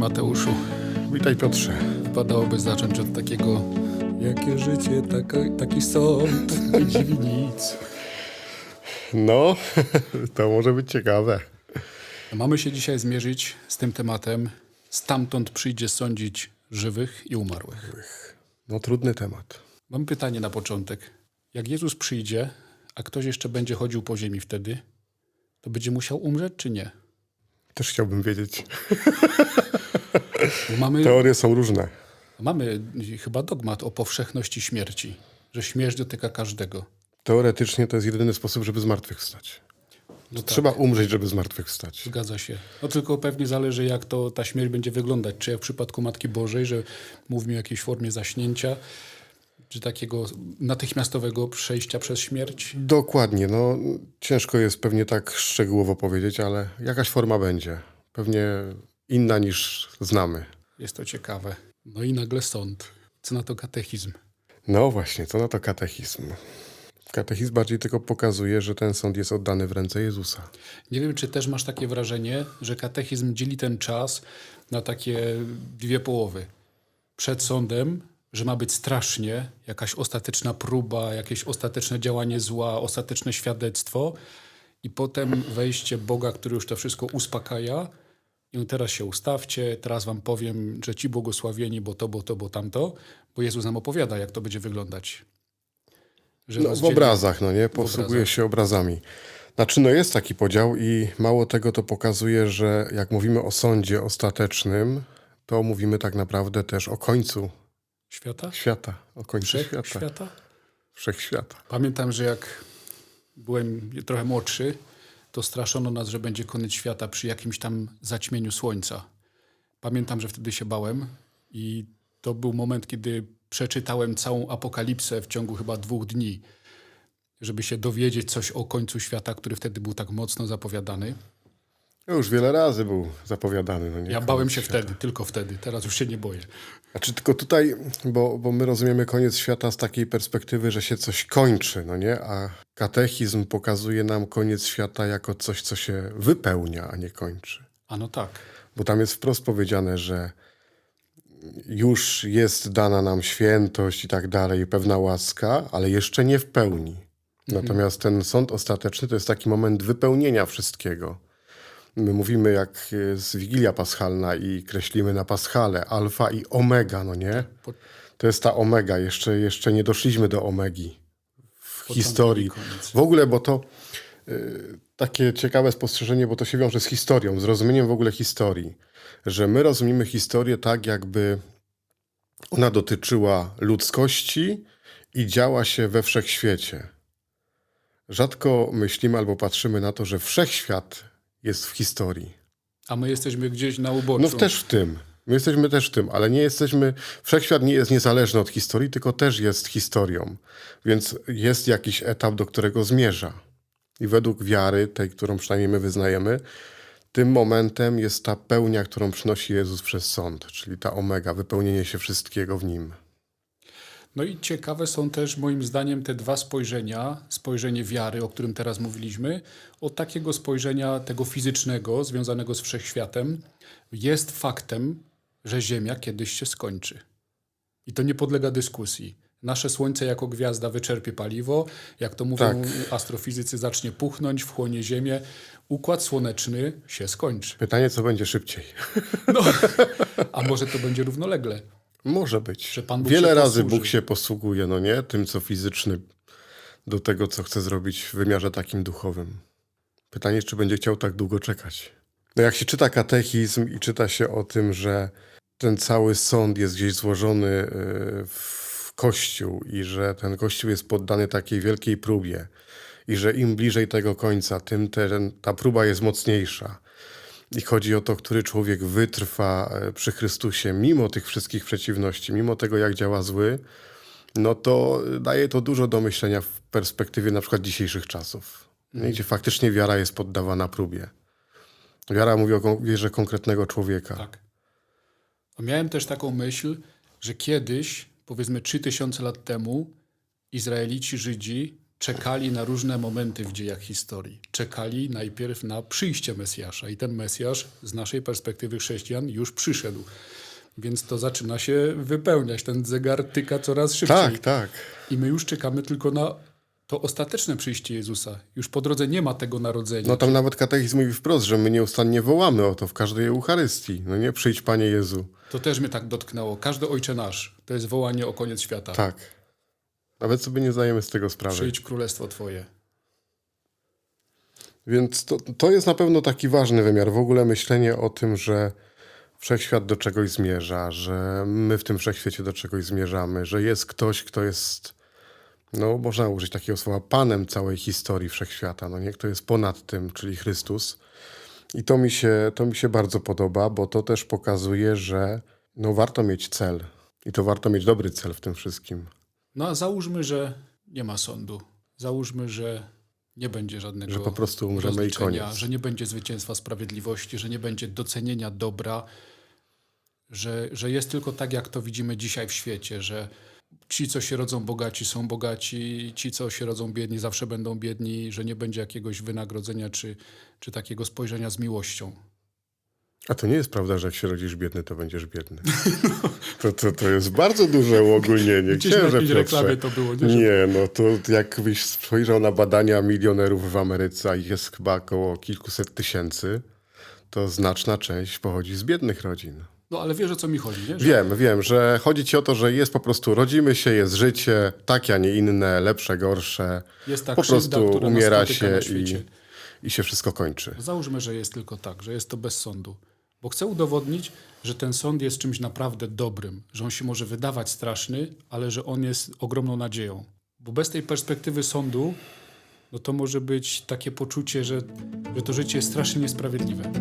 Mateuszu. Witaj Piotrze. Wypadałoby zacząć od takiego Jakie życie, taka, taki sąd, nie dziwi nic. No, to może być ciekawe. Mamy się dzisiaj zmierzyć z tym tematem. Stamtąd przyjdzie sądzić żywych i umarłych. No trudny temat. Mam pytanie na początek. Jak Jezus przyjdzie, a ktoś jeszcze będzie chodził po ziemi wtedy, to będzie musiał umrzeć czy nie? Też chciałbym wiedzieć. Mamy, Teorie są różne. mamy chyba dogmat o powszechności śmierci, że śmierć dotyka każdego. Teoretycznie to jest jedyny sposób, żeby zmartwychwstać. No tak. Trzeba umrzeć, żeby zmartwychwstać. Zgadza się. No tylko pewnie zależy, jak to ta śmierć będzie wyglądać. Czy jak w przypadku Matki Bożej, że mówimy o jakiejś formie zaśnięcia, czy takiego natychmiastowego przejścia przez śmierć. Dokładnie, no ciężko jest pewnie tak szczegółowo powiedzieć, ale jakaś forma będzie. Pewnie inna niż znamy. Jest to ciekawe. No i nagle sąd. Co na to katechizm? No właśnie, co na to katechizm? Katechizm bardziej tylko pokazuje, że ten sąd jest oddany w ręce Jezusa. Nie wiem, czy też masz takie wrażenie, że katechizm dzieli ten czas na takie dwie połowy. Przed sądem, że ma być strasznie, jakaś ostateczna próba, jakieś ostateczne działanie zła, ostateczne świadectwo i potem wejście Boga, który już to wszystko uspokaja i teraz się ustawcie, teraz wam powiem, że ci błogosławieni, bo to, bo to, bo tamto, bo Jezus nam opowiada, jak to będzie wyglądać. Że No, w obrazach, no nie? Posługuje się obrazami. Znaczy, no jest taki podział i mało tego to pokazuje, że jak mówimy o sądzie ostatecznym, to mówimy tak naprawdę też o końcu Świata? świata. O końcu Wszech świata. świata? Wszechświata. Pamiętam, że jak byłem trochę młodszy, to straszono nas, że będzie koniec świata przy jakimś tam zaćmieniu słońca. Pamiętam, że wtedy się bałem i to był moment, kiedy przeczytałem całą apokalipsę w ciągu chyba dwóch dni, żeby się dowiedzieć coś o końcu świata, który wtedy był tak mocno zapowiadany. No Już wiele razy był zapowiadany. No nie? Ja bałem się wtedy, tylko wtedy. Teraz już się nie boję. Znaczy tylko tutaj, bo, bo my rozumiemy koniec świata z takiej perspektywy, że się coś kończy, no nie? A katechizm pokazuje nam koniec świata jako coś, co się wypełnia, a nie kończy. A no tak. Bo tam jest wprost powiedziane, że już jest dana nam świętość i tak dalej, pewna łaska, ale jeszcze nie w pełni. Natomiast ten sąd ostateczny to jest taki moment wypełnienia wszystkiego. My mówimy jak jest Wigilia Paschalna i kreślimy na Paschale alfa i omega, no nie? Po- To jest ta omega, jeszcze, jeszcze nie doszliśmy do omegi historii. W ogóle, bo to y, takie ciekawe spostrzeżenie, bo to się wiąże z historią, z rozumieniem w ogóle historii. Że my rozumiemy historię tak, jakby ona dotyczyła ludzkości i działa się we wszechświecie. Rzadko myślimy albo patrzymy na to, że wszechświat jest w historii. A my jesteśmy gdzieś na uboczu. No też w tym. My jesteśmy też w tym, ale nie jesteśmy. Wszechświat nie jest niezależny od historii, tylko też jest historią. Więc jest jakiś etap, do którego zmierza. I według wiary, tej, którą przynajmniej my wyznajemy, tym momentem jest ta pełnia, którą przynosi Jezus przez sąd, czyli ta omega, wypełnienie się wszystkiego w nim. No i ciekawe są też moim zdaniem te dwa spojrzenia, spojrzenie wiary, o którym teraz mówiliśmy, od takiego spojrzenia tego fizycznego, związanego z wszechświatem, jest faktem, że Ziemia kiedyś się skończy. I to nie podlega dyskusji. Nasze Słońce jako gwiazda wyczerpie paliwo, jak to mówią Tak. astrofizycy, zacznie puchnąć, wchłonie Ziemię. Układ słoneczny się skończy. Pytanie, co będzie szybciej? No, a może to będzie równolegle? Może być. Wiele razy. Bóg się posługuje, no nie? Tym, co fizyczny, do tego, co chce zrobić w wymiarze takim duchowym. Pytanie, czy będzie chciał tak długo czekać. No jak się czyta katechizm i czyta się o tym, że ten cały sąd jest gdzieś złożony y, w Kościół i że ten Kościół jest poddany takiej wielkiej próbie i że im bliżej tego końca, tym ten, ta próba jest mocniejsza. I chodzi o to, który człowiek wytrwa e, przy Chrystusie, mimo tych wszystkich przeciwności, mimo tego, jak działa zły, no to daje to dużo do myślenia w perspektywie na przykład dzisiejszych czasów, mm. gdzie faktycznie wiara jest poddawana próbie. Wiara mówi o wierze konkretnego człowieka. Tak. A miałem też taką myśl, że kiedyś, powiedzmy 3000 lat temu, Izraelici, Żydzi czekali na różne momenty w dziejach historii. Czekali najpierw na przyjście Mesjasza i ten Mesjasz z naszej perspektywy chrześcijan już przyszedł. Więc to zaczyna się wypełniać. Ten zegar tyka coraz szybciej. Tak, tak. I my już czekamy tylko na to ostateczne przyjście Jezusa. Już po drodze nie ma tego narodzenia. No tam nawet katechizm mówi wprost, że my nieustannie wołamy o to w każdej Eucharystii. No nie, przyjdź Panie Jezu. To też mnie tak dotknęło. Każdy Ojcze Nasz to jest wołanie o koniec świata. Tak. Nawet sobie nie zdajemy z tego sprawy. Przyjdź królestwo Twoje. Więc to, to jest na pewno taki ważny wymiar. W ogóle myślenie o tym, że wszechświat do czegoś zmierza, że my w tym wszechświecie do czegoś zmierzamy, że jest ktoś, kto jest, no można użyć takiego słowa, panem całej historii wszechświata, no nie, kto jest ponad tym, czyli Chrystus. I to mi się, to mi się bardzo podoba, bo to też pokazuje, że no warto mieć cel. I to warto mieć dobry cel w tym wszystkim. No a załóżmy, że nie ma sądu. Załóżmy, że nie będzie żadnego Że po prostu umrzemy i koniec. że nie będzie zwycięstwa sprawiedliwości, że nie będzie docenienia dobra, że, że jest tylko tak, jak to widzimy dzisiaj w świecie, że ci, co się rodzą bogaci, są bogaci, ci, co się rodzą biedni, zawsze będą biedni, że nie będzie jakiegoś wynagrodzenia czy, czy takiego spojrzenia z miłością. A to nie jest prawda, że jak się rodzisz biedny, to będziesz biedny. To, to, to jest bardzo duże uogólnienie. Gdzieś Księże Piotrze. to było, nie? Nie, no to jakbyś spojrzał na badania milionerów w Ameryce, a ich jest chyba około kilkuset tysięcy, to znaczna część pochodzi z biednych rodzin. No ale wiesz, o co mi chodzi, nie? Że Wiem, wiem, że chodzi ci o to, że jest po prostu, rodzimy się, jest życie, takie, a nie inne, lepsze, gorsze. jest ta po krzywda, prostu umiera się i, i się wszystko kończy. Załóżmy, że jest tylko tak, że jest to bez sądu. Bo chcę udowodnić, że ten sąd jest czymś naprawdę dobrym, że on się może wydawać straszny, ale że on jest ogromną nadzieją. Bo bez tej perspektywy sądu, no to może być takie poczucie, że, że to życie jest strasznie niesprawiedliwe.